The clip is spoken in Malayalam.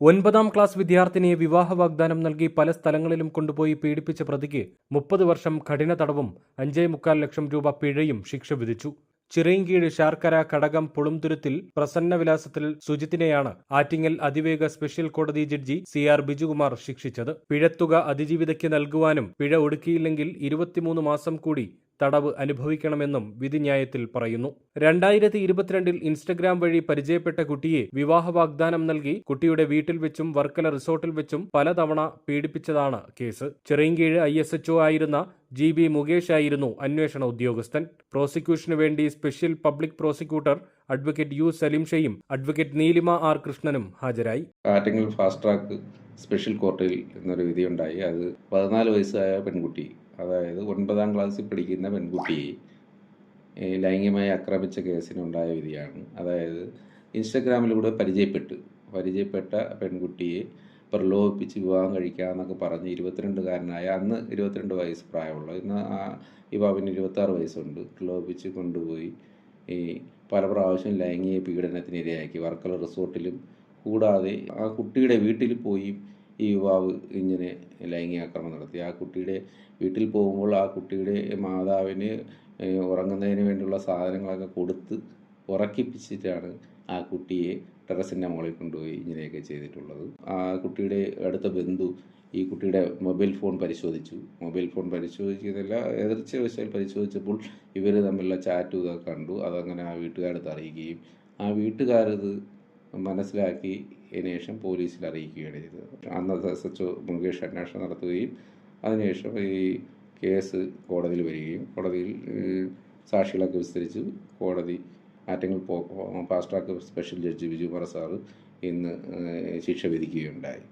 ഒൻപതാം ക്ലാസ് വിദ്യാർത്ഥിനിയെ വിവാഹ വാഗ്ദാനം നൽകി പല സ്ഥലങ്ങളിലും കൊണ്ടുപോയി പീഡിപ്പിച്ച പ്രതിക്ക് മുപ്പത് വർഷം കഠിന തടവും അഞ്ചേ മുക്കാൽ ലക്ഷം രൂപ പിഴയും ശിക്ഷ വിധിച്ചു. ചിറയിൻകീഴ് ശാർക്കര കടകം പുളുംതുരുത്തിൽ പ്രസന്ന വിലാസത്തിൽ സുജിത്തിനെയാണ് ആറ്റിങ്ങൽ അതിവേഗ സ്പെഷ്യൽ കോടതി ജഡ്ജി സി ആർ ബിജുകുമാർ ശിക്ഷിച്ചത്. പിഴത്തുക അതിജീവിതയ്ക്ക് നൽകുവാനും പിഴ ഒടുക്കിയില്ലെങ്കിൽ ഇരുപത്തിമൂന്ന് മാസം കൂടി തടവ് അനുഭവിക്കണമെന്നും വിധിന്യായത്തിൽ പറയുന്നു. രണ്ടായിരത്തി ഇരുപത്തിരണ്ടിൽ ഇൻസ്റ്റഗ്രാം വഴി പരിചയപ്പെട്ട കുട്ടിയെ വിവാഹ വാഗ്ദാനം നൽകി കുട്ടിയുടെ വീട്ടിൽ വെച്ചും വർക്കല റിസോർട്ടിൽ വെച്ചും പലതവണ പീഡിപ്പിച്ചതാണ് case. Chirayinkeezhu I S HO ആയിരുന്ന ജി ബി മുകേഷ് ആയിരുന്നു അന്വേഷണ ഉദ്യോഗസ്ഥൻ. പ്രോസിക്യൂഷനു വേണ്ടി special public prosecutor advocate U Saleem ഷെയും advocate Neelima R കൃഷ്ണനും ഹാജരായി. ഫാസ്റ്റ് ട്രാക്ക് സ്പെഷ്യൽ കോർട്ടിൽ എന്നൊരു വിധിയുണ്ടായി. അത് പതിനാല് വയസ്സായ പെൺകുട്ടി അതായത് ഒൻപതാം ക്ലാസ്സിൽ പഠിക്കുന്ന പെൺകുട്ടിയെ ലൈംഗികമായി ആക്രമിച്ച കേസിനുണ്ടായ വിധിയാണ്. അതായത് ഇൻസ്റ്റഗ്രാമിലൂടെ പരിചയപ്പെട്ട്. പരിചയപ്പെട്ട പെൺകുട്ടിയെ പ്രലോഭിപ്പിച്ച് വിവാഹം കഴിക്കാമെന്നൊക്കെ പറഞ്ഞ് ഇരുപത്തിരണ്ടുകാരനായ അന്ന് ഇരുപത്തിരണ്ട് വയസ്സ് പ്രായമുള്ള ഇന്ന് ആ യുവാവിന് ഇരുപത്താറ് വയസ്സുണ്ട് പ്രലോഭിപ്പിച്ച് കൊണ്ടുപോയി ഈ പല പ്രാവശ്യം ലൈംഗിക പീഡനത്തിനിരയാക്കി. വർക്കല റിസോർട്ടിലും കൂടാതെ ആ കുട്ടിയുടെ വീട്ടിൽ പോയി ഈ യുവാവ് ഇങ്ങനെ ലൈംഗികാക്രമണം നടത്തി. ആ കുട്ടിയുടെ വീട്ടിൽ പോകുമ്പോൾ ആ കുട്ടിയുടെ മാതാവിന് ഉറങ്ങുന്നതിന് വേണ്ടിയുള്ള സാധനങ്ങളൊക്കെ കൊടുത്ത് ഉറക്കിപ്പിച്ചിട്ടാണ് ആ കുട്ടിയെ ടെറസിന്റെ മുകളിൽ കൊണ്ടുപോയി ഇങ്ങനെയൊക്കെ ചെയ്തിട്ടുള്ളത്. ആ കുട്ടിയുടെ അടുത്ത ബന്ധു ഈ കുട്ടിയുടെ മൊബൈൽ ഫോൺ പരിശോധിച്ചു. മൊബൈൽ ഫോൺ പരിശോധിക്കുന്നില്ല എതിർച്ചവശാൽ പരിശോധിച്ചപ്പോൾ ഇവർ തമ്മിലുള്ള ചാറ്റും ഇതൊക്കെ കണ്ടു. അതങ്ങനെ ആ വീട്ടുകാരടുത്ത് അറിയിക്കുകയും ആ വീട്ടുകാരത് മനസ്സിലാക്കി അതിനുശേഷം പോലീസിൽ അറിയിക്കുകയാണ് ചെയ്തത്. അന്നത്തെ എസ് എച്ച് മുകേഷ് അന്വേഷണം നടത്തുകയും അതിനുശേഷം ഈ കേസ് കോടതിയിൽ വരികയും കോടതിയിൽ സാക്ഷികളൊക്കെ വിസ്തരിച്ച് കോടതി ആറ്റങ്ങൾ പോ fast track special judge Vijukumar sir ഇന്ന് ശിക്ഷ വിധിക്കുകയുണ്ടായി.